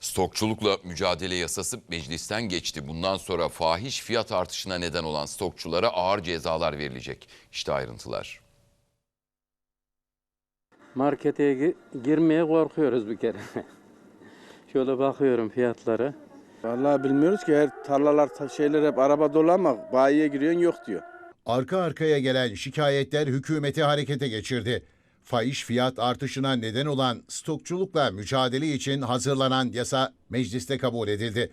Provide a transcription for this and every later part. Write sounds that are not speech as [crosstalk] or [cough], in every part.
Stokçulukla mücadele yasası meclisten geçti. Bundan sonra fahiş fiyat artışına neden olan stokçulara ağır cezalar verilecek. İşte ayrıntılar. Markete gi- girmeye korkuyoruz bir kere. [laughs] Şöyle bakıyorum fiyatlara. Vallahi bilmiyoruz ki her tarlalar ta- şeyler hep araba dolu ama bayiye giriyorsun yok diyor. Arka arkaya gelen şikayetler hükümeti harekete geçirdi. Fahiş fiyat artışına neden olan stokçulukla mücadele için hazırlanan yasa mecliste kabul edildi.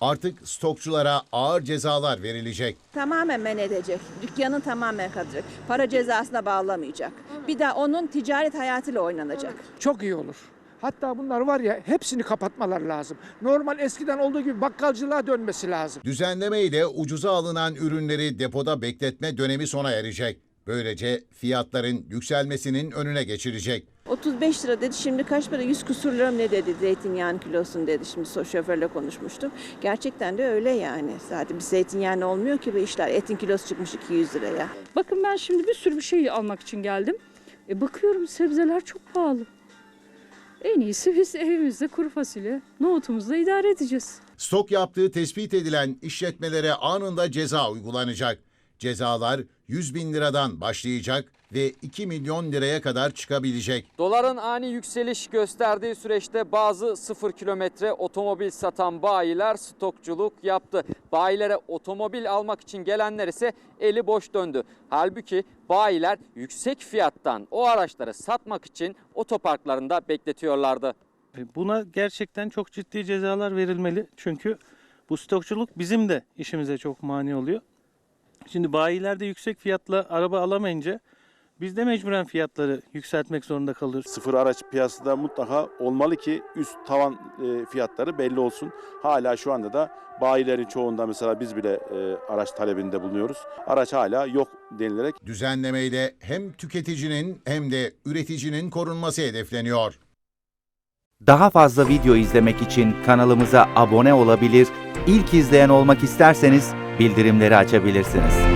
Artık stokçulara ağır cezalar verilecek. tamamen men edecek. Dükkanın tamamen kalacak. Para cezasına bağlamayacak. Bir de onun ticaret hayatıyla oynanacak. çok iyi olur. Hatta bunlar var ya hepsini kapatmalar lazım. Normal eskiden olduğu gibi bakkalcılığa dönmesi lazım. Düzenleme ile ucuza alınan ürünleri depoda bekletme dönemi sona erecek. Böylece fiyatların yükselmesinin önüne geçirecek. 35 lira dedi şimdi kaç para 100 kusur lira mı ne dedi zeytinyağının kilosun dedi şimdi so- şoförle konuşmuştum. Gerçekten de öyle yani zaten bir zeytinyağlı olmuyor ki bu işler etin kilosu çıkmış 200 liraya. Bakın ben şimdi bir sürü bir şey almak için geldim. E bakıyorum sebzeler çok pahalı. En iyisi biz evimizde kuru fasulye, nohutumuzla idare edeceğiz. Stok yaptığı tespit edilen işletmelere anında ceza uygulanacak. Cezalar 100 bin liradan başlayacak ve 2 milyon liraya kadar çıkabilecek. Doların ani yükseliş gösterdiği süreçte bazı sıfır kilometre otomobil satan bayiler stokçuluk yaptı. Bayilere otomobil almak için gelenler ise eli boş döndü. Halbuki bayiler yüksek fiyattan o araçları satmak için otoparklarında bekletiyorlardı. E, Buna gerçekten çok ciddi cezalar verilmeli. Çünkü bu stokçuluk bizim de işimize çok mani oluyor. Şimdi bayilerde yüksek fiyatla araba alamayınca biz de mecburen fiyatları yükseltmek zorunda kalıyoruz. Sıfır araç piyasada mutlaka olmalı ki üst tavan e, fiyatları belli olsun. Hala şu anda da bayilerin çoğunda mesela biz bile e, araç talebinde bulunuyoruz. Araç hala yok denilerek Düzenlemeyle hem tüketicinin hem de üreticinin korunması hedefleniyor. Daha fazla video izlemek için kanalımıza abone olabilir, ilk izleyen olmak isterseniz bildirimleri açabilirsiniz.